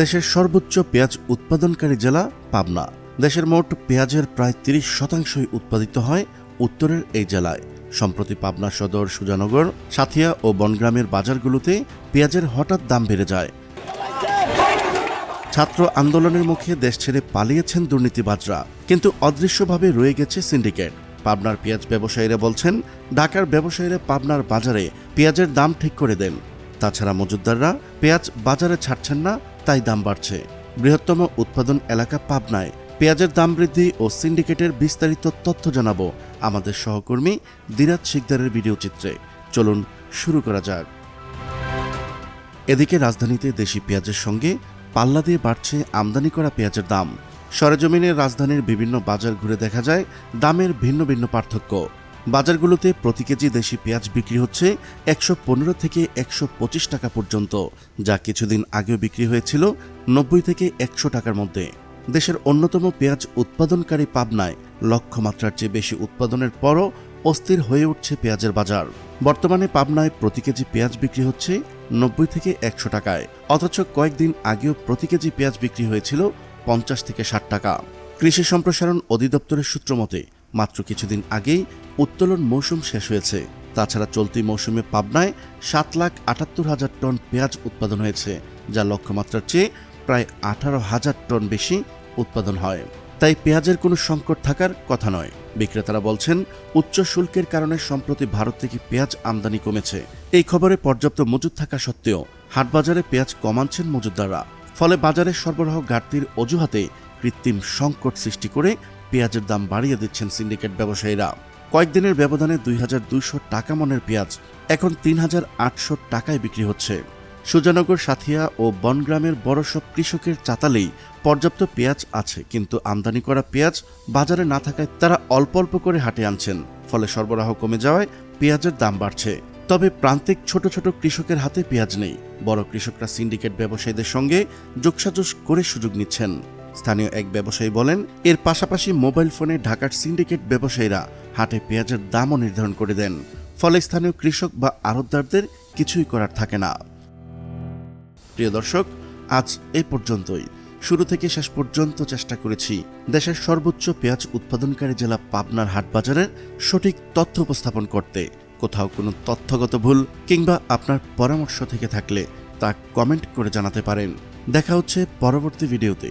দেশের সর্বোচ্চ পেঁয়াজ উৎপাদনকারী জেলা পাবনা। দেশের মোট পেঁয়াজের প্রায় তিরিশ শতাংশই উৎপাদিত হয় উত্তরের এই জেলায়। সম্প্রতি পাবনা সদর, সুজানগর, সাথিয়া ও বনগ্রামের বাজারগুলোতে পেঁয়াজের হঠাৎ দাম বেড়ে যায়। ছাত্র আন্দোলনের মুখে দেশ ছেড়ে পালিয়েছেন দুর্নীতিবাজরা, কিন্তু অদৃশ্যভাবে রয়ে গেছে সিন্ডিকেট। পাবনার পেঁয়াজ ব্যবসায়ীরা বলছেন, ঢাকার ব্যবসায়ীরা পাবনার বাজারে পেঁয়াজের দাম ঠিক করে দেন। তাছাড়া মজুদদাররা পেঁয়াজ বাজারে ছাড়ছেন না তাই দাম বাড়ছে। বৃহত্তম উৎপাদন এলাকা পাবনায়। পেঁয়াজের দাম বৃদ্ধি ও সিন্ডিকেটের বিস্তারিত তথ্য জানাব আমাদের সহকর্মী দিরাজ শিকদারের ভিডিও চিত্রে। চলুন শুরু করা যাক। এদিকে রাজধানীতে দেশি পেঁয়াজের সঙ্গে পাল্লা দিয়ে বাড়ছে আমদানি করা পেঁয়াজের দাম। সরেজমিনের রাজধানীর বিভিন্ন বাজার ঘুরে দেখা যায় দামের ভিন্ন ভিন্ন পার্থক্য। বাজারগুলোতে প্রতি কেজি দেশি পেঁয়াজ বিক্রি হচ্ছে একশো পনেরো থেকে একশো পঁচিশ টাকা পর্যন্ত, যা কিছুদিন আগেও বিক্রি হয়েছিল নব্বই থেকে একশো টাকার মধ্যে। দেশের অন্যতম পেঁয়াজ উৎপাদনকারী পাবনায় লক্ষ্যমাত্রার চেয়ে বেশি উৎপাদনের পরও অস্থির হয়ে উঠছে পেঁয়াজের বাজার। বর্তমানে পাবনায় প্রতি কেজি পেঁয়াজ বিক্রি হচ্ছে নব্বই থেকে একশো টাকায়, অথচ কয়েকদিন আগেও প্রতি কেজি পেঁয়াজ বিক্রি হয়েছিল পঞ্চাশ থেকে ষাট টাকা। কৃষি সম্প্রসারণ অধিদপ্তরের সূত্র মতে মাত্র কিছুদিন আগেই উত্তোলন মৌসুম শেষ হয়েছে। তাছাড়া চলতি মৌসুমে পাবনায় সাত লাখ আটাত্তর হাজার টন পেঁয়াজ উৎপাদন হয়েছে যা লক্ষ্যমাত্রার চেয়ে প্রায় আঠারো হাজার টন বেশি উৎপাদন হয়। তাই পেঁয়াজের কোনো সংকট থাকার কথা নয়। বিক্রেতারা বলছেন, উচ্চ শুল্কের কারণে সম্প্রতি ভারত থেকে পেঁয়াজ আমদানি কমেছে। এই খবরে পর্যাপ্ত মজুদ থাকা সত্ত্বেও হাটবাজারে পেঁয়াজ কমাচ্ছেন মজুদদাররা। ফলে বাজারে সরবরাহ ঘাটতির অজুহাতে কৃত্রিম সংকট সৃষ্টি করে পেঁয়াজের দাম বাড়িয়ে দিচ্ছেন সিন্ডিকেট ব্যবসায়ীরা। কয়েকদিনের ব্যবধানে দুই হাজার দুইশো টাকা মনের পেঁয়াজ এখন তিন হাজার আটশো টাকায় বিক্রি হচ্ছে। সুজানগর, সাথিয়া ও বনগ্রামের বড় সব কৃষকের চাতালেই পর্যাপ্ত পেঁয়াজ আছে, কিন্তু আমদানি করা পেঁয়াজ বাজারে না থাকায় তারা অল্প অল্প করে হাটে আনছেন, ফলে সরবরাহ কমে যাওয়ায় পেঁয়াজের দাম বাড়ছে। তবে প্রান্তিক ছোট ছোট কৃষকের হাতে পেঁয়াজ নেই। বড় কৃষকরা সিন্ডিকেট ব্যবসায়ীদের সঙ্গে যোগসাজশ করে সুযোগ নিচ্ছেন। স্থানীয় এক ব্যবসায়ী বলেন, এর পাশাপাশি মোবাইল ফোনে ঢাকার সিন্ডিকেট ব্যবসায়ীরা হাটে পেঁয়াজের দামও নির্ধারণ করে দেন। ফলে স্থানীয় কৃষক বা আড়তদারদের কিছুই করার থাকে না। প্রিয় দর্শক, আজ এ পর্যন্তই। শুরু থেকে শেষ পর্যন্ত চেষ্টা করেছি দেশের সর্বোচ্চ পেঁয়াজ উৎপাদনকারী জেলা পাবনার হাটবাজারের সঠিক তথ্য উপস্থাপন করতে। কোথাও কোনো তথ্যগত ভুল কিংবা আপনার পরামর্শ থেকে থাকলে তা কমেন্ট করে জানাতে পারেন। দেখা হচ্ছে পরবর্তী ভিডিওতে।